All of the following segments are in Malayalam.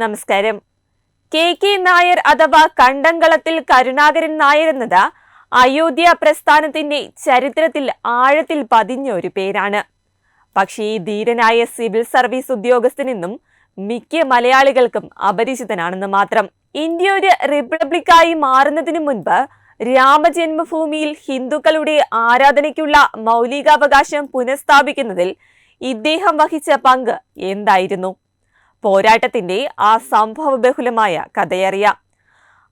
നമസ്കാരം. കെ കെ നായർ അഥവാ കണ്ടങ്കളത്തിൽ കരുണാകരൻ നായർ എന്നത് അയോധ്യ പ്രസ്ഥാനത്തിന്റെ ചരിത്രത്തിൽ ആഴത്തിൽ പതിഞ്ഞ ഒരു പേരാണ്. പക്ഷേ ഈ ധീരനായ സിവിൽ സർവീസ് ഉദ്യോഗസ്ഥനെന്നും മിക്ക മലയാളികൾക്കും അപരിചിതനാണെന്ന് മാത്രം. ഇന്ത്യ ഒരു റിപ്പബ്ലിക്കായി മാറുന്നതിനു മുൻപ് രാമജന്മഭൂമിയിൽ ഹിന്ദുക്കളുടെ ആരാധനയ്ക്കുള്ള മൗലികാവകാശം പുനഃസ്ഥാപിക്കുന്നതിൽ ഇദ്ദേഹം വഹിച്ച പങ്ക് എന്തായിരുന്നു? പോരാട്ടത്തിന്റെ ആ സംഭവ ബഹുലമായ കഥയറിയാം.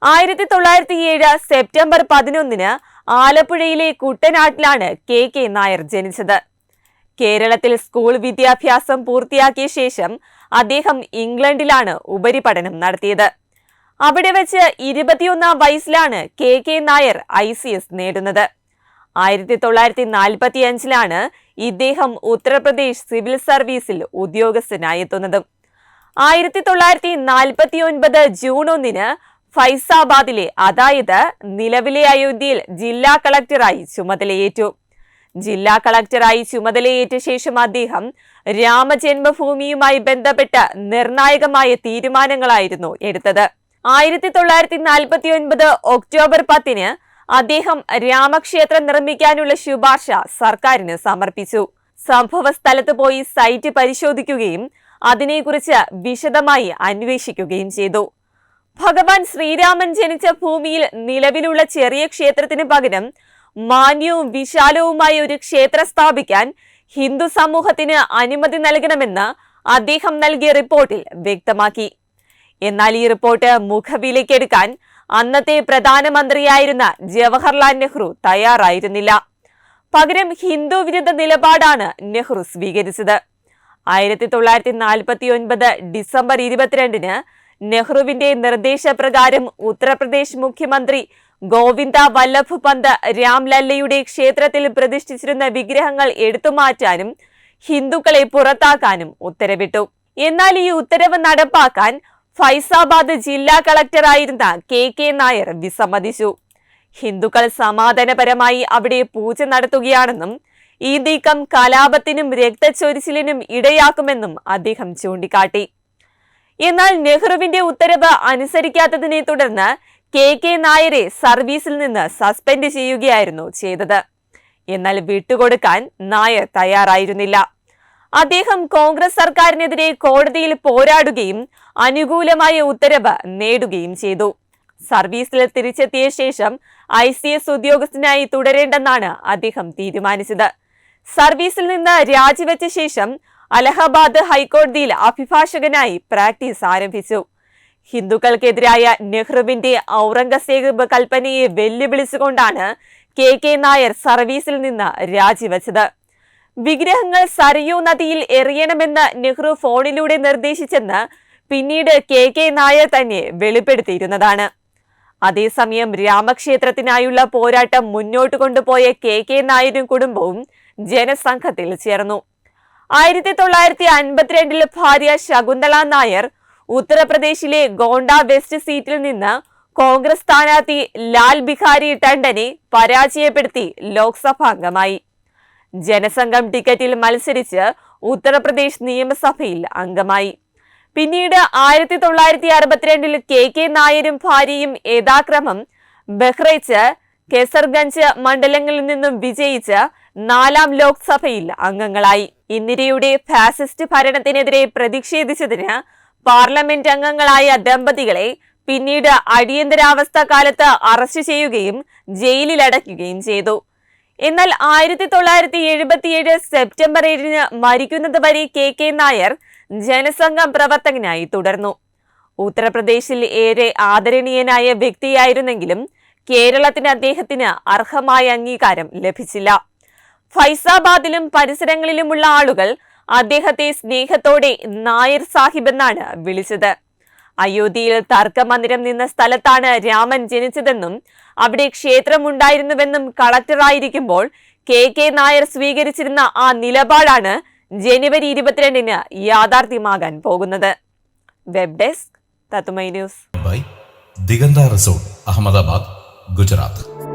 ആയിരത്തി തൊള്ളായിരത്തി ഏഴ് സെപ്റ്റംബർ പതിനൊന്നിന് ആലപ്പുഴയിലെ കുട്ടനാട്ടിലാണ് കെ കെ നായർ ജനിച്ചത്. കേരളത്തിൽ സ്കൂൾ വിദ്യാഭ്യാസം പൂർത്തിയാക്കിയ ശേഷം അദ്ദേഹം ഇംഗ്ലണ്ടിലാണ് ഉപരിപഠനം നടത്തിയത്. അവിടെ വെച്ച് ഇരുപത്തിയൊന്നാം വയസ്സിലാണ് K K Nair I C S നേടുന്നത്. ആയിരത്തി തൊള്ളായിരത്തി നാൽപ്പത്തി അഞ്ചിലാണ് ഇദ്ദേഹം ഉത്തർപ്രദേശ് സിവിൽ സർവീസിൽ ഉദ്യോഗസ്ഥനായി എത്തുന്നത് ആയിരത്തി തൊള്ളായിരത്തി നാൽപ്പത്തി ഒൻപത് ജൂൺ ഒന്നിന് ഫൈസാബാദിലെ അതായത് നിലവിലെ അയോധ്യയിൽ ജില്ലാ കളക്ടറായി ചുമതലയേറ്റു. ജില്ലാ കളക്ടറായി ചുമതലയേറ്റ ശേഷം അദ്ദേഹം രാമജന്മഭൂമിയുമായി ബന്ധപ്പെട്ട നിർണായകമായ തീരുമാനങ്ങളായിരുന്നു എടുത്തത്. ആയിരത്തി തൊള്ളായിരത്തി നാൽപ്പത്തി ഒൻപത് ഒക്ടോബർ പത്തിന് അദ്ദേഹം രാമക്ഷേത്രം നിർമ്മിക്കാനുള്ള ശുപാർശ സർക്കാരിന് സമർപ്പിച്ചു. സംഭവ സ്ഥലത്ത് പോയി സൈറ്റ് പരിശോധിക്കുകയും അതിനെക്കുറിച്ച് വിശദമായി അന്വേഷിക്കുകയും ചെയ്തു. ഭഗവാൻ ശ്രീരാമൻ ജനിച്ച ഭൂമിയിൽ നിലവിലുള്ള ചെറിയ ക്ഷേത്രത്തിന് പകരം മാന്യവും വിശാലവുമായ ഒരു ക്ഷേത്രം സ്ഥാപിക്കാൻ ഹിന്ദു സമൂഹത്തിന് അനുമതി നൽകണമെന്ന് അദ്ദേഹം നൽകിയ റിപ്പോർട്ടിൽ വ്യക്തമാക്കി. എന്നാൽ ഈ റിപ്പോർട്ട് മുഖവിലേക്കെടുക്കാൻ അന്നത്തെ പ്രധാനമന്ത്രിയായിരുന്ന ജവഹർലാൽ നെഹ്റു തയ്യാറായിരുന്നില്ല. പകരം ഹിന്ദു വിരുദ്ധ നിലപാടാണ് നെഹ്റു സ്വീകരിച്ചത്. ആയിരത്തി തൊള്ളായിരത്തി നാൽപ്പത്തി ഒൻപത് ഡിസംബർ ഇരുപത്തിരണ്ടിന് നെഹ്റുവിന്റെ നിർദ്ദേശപ്രകാരം ഉത്തർപ്രദേശ് മുഖ്യമന്ത്രി ഗോവിന്ദ വല്ലഭ് പന്ത് രാംലല്ലയുടെ ക്ഷേത്രത്തിൽ പ്രതിഷ്ഠിച്ചിരുന്ന വിഗ്രഹങ്ങൾ എടുത്തുമാറ്റാനും ഹിന്ദുക്കളെ പുറത്താക്കാനും ഉത്തരവിട്ടു. എന്നാൽ ഈ ഉത്തരവ് നടപ്പാക്കാൻ ഫൈസാബാദ് ജില്ലാ കളക്ടറായിരുന്ന കെ കെ നായർ വിസമ്മതിച്ചു. ഹിന്ദുക്കൾ സമാധാനപരമായി അവിടെ പൂജ നടത്തുകയാണെന്നും ഈ നീക്കം കലാപത്തിനും രക്തച്ചൊരിച്ചിലിനും ഇടയാക്കുമെന്നും അദ്ദേഹം ചൂണ്ടിക്കാട്ടി. എന്നാൽ നെഹ്റുവിന്റെ ഉത്തരവ് അനുസരിക്കാത്തതിനെ തുടർന്ന് കെ കെ നായരെ സർവീസിൽ നിന്ന് സസ്പെൻഡ് ചെയ്യുകയായിരുന്നു ചെയ്തത്. എന്നാൽ വിട്ടുകൊടുക്കാൻ നായർ തയ്യാറായിരുന്നില്ല. അദ്ദേഹം കോൺഗ്രസ് സർക്കാരിനെതിരെ കോടതിയിൽ പോരാടുകയും അനുകൂലമായ ഉത്തരവ് നേടുകയും ചെയ്തു. സർവീസിൽ തിരിച്ചെത്തിയ ശേഷം ഐ സി എസ് ഉദ്യോഗസ്ഥനായി തുടരേണ്ടെന്നാണ് അദ്ദേഹം തീരുമാനിച്ചത്. സർവീസിൽ നിന്ന് രാജിവെച്ച ശേഷം അലഹബാദ് ഹൈക്കോടതിയിൽ അഭിഭാഷകനായി പ്രാക്ടീസ് ആരംഭിച്ചു. ഹിന്ദുക്കൾക്കെതിരായ നെഹ്റുവിന്റെ ഔറംഗസേബ് കൽപ്പനയെ വെല്ലുവിളിച്ചുകൊണ്ടാണ് കെ കെ നായർ സർവീസിൽ നിന്ന് രാജിവെച്ചത്. വിഗ്രഹങ്ങൾ സരയൂ നദിയിൽ എറിയണമെന്ന് നെഹ്റു ഫോണിലൂടെ നിർദ്ദേശിച്ചെന്ന് പിന്നീട് കെ കെ നായർ തന്നെ വെളിപ്പെടുത്തിയിരുന്നതാണ്. അതേസമയം രാമക്ഷേത്രത്തിനായുള്ള പോരാട്ടം മുന്നോട്ട് കൊണ്ടുപോയ കെ കെ നായരും കുടുംബവും ജനസംഘത്തിൽ ചേർന്നു. ആയിരത്തി തൊള്ളായിരത്തി അൻപത്തിരണ്ടിൽ ഭാര്യ ശകുന്തള നായർ ഉത്തർപ്രദേശിലെ ഗോണ്ട വെസ്റ്റ് സീറ്റിൽ നിന്ന് കോൺഗ്രസ് സ്ഥാനാർത്ഥി ലാൽ ബിഹാരി ടണ്ടനെ പരാജയപ്പെടുത്തി ലോക്സഭാംഗമായി. ജനസംഘം ടിക്കറ്റിൽ മത്സരിച്ച് ഉത്തർപ്രദേശ് നിയമസഭയിൽ അംഗമായി. പിന്നീട് ആയിരത്തി തൊള്ളായിരത്തി അറുപത്തിരണ്ടിൽ കെ കെ നായരും ഭാര്യയും യഥാക്രമം ബഹ്റൈച്ച് കെസർഗഞ്ച് മണ്ഡലങ്ങളിൽ നിന്നും വിജയിച്ച് നാലാം ലോക്സഭയിൽ അംഗങ്ങളായി. ഇന്ദിരയുടെ ഫാസിസ്റ്റ് ഭരണത്തിനെതിരെ പ്രതിഷേധിച്ചതിന് പാർലമെന്റ് അംഗങ്ങളായ ദമ്പതികളെ പിന്നീട് അടിയന്തരാവസ്ഥ കാലത്ത് അറസ്റ്റ് ചെയ്യുകയും ജയിലിലടയ്ക്കുകയും ചെയ്തു. എന്നാൽ ആയിരത്തി തൊള്ളായിരത്തി എഴുപത്തിയേഴ് സെപ്റ്റംബർ ഏഴിന് മരിക്കുന്നത് വരെ കെ കെ നായർ ജനസംഘം പ്രവർത്തകനായി തുടർന്നു. ഉത്തർപ്രദേശിൽ ഏറെ ആദരണീയനായ വ്യക്തിയായിരുന്നെങ്കിലും കേരളത്തിന് അദ്ദേഹത്തിന് അർഹമായ അംഗീകാരം ലഭിച്ചില്ല. ഫൈസാബാദിലും പരിസരങ്ങളിലുമുള്ള ആളുകൾ അദ്ദേഹത്തെ സ്നേഹത്തോടെ നായർ സാഹിബ് എന്നാണ് വിളിച്ചത്. അയോധ്യയിൽ തർക്കമന്ദിരം നിന്ന സ്ഥലത്താണ് രാമൻ ജനിച്ചതെന്നും അവിടെ ക്ഷേത്രമുണ്ടായിരുന്നുവെന്നും കളക്ടറായിരിക്കുമ്പോൾ കെ കെ നായർ സ്വീകരിച്ചിരുന്ന ആ നിലപാടാണ് ജനുവരി ഇരുപത്തിരണ്ടിന് യാഥാർത്ഥ്യമാകാൻ പോകുന്നത്. വെബ് ഡെസ്ക് തത്തുമൈ ന്യൂസ്. ദിഗന്ത റിസോർട്ട് അഹമ്മദാബാദ്. ഗുജറാത്ത്.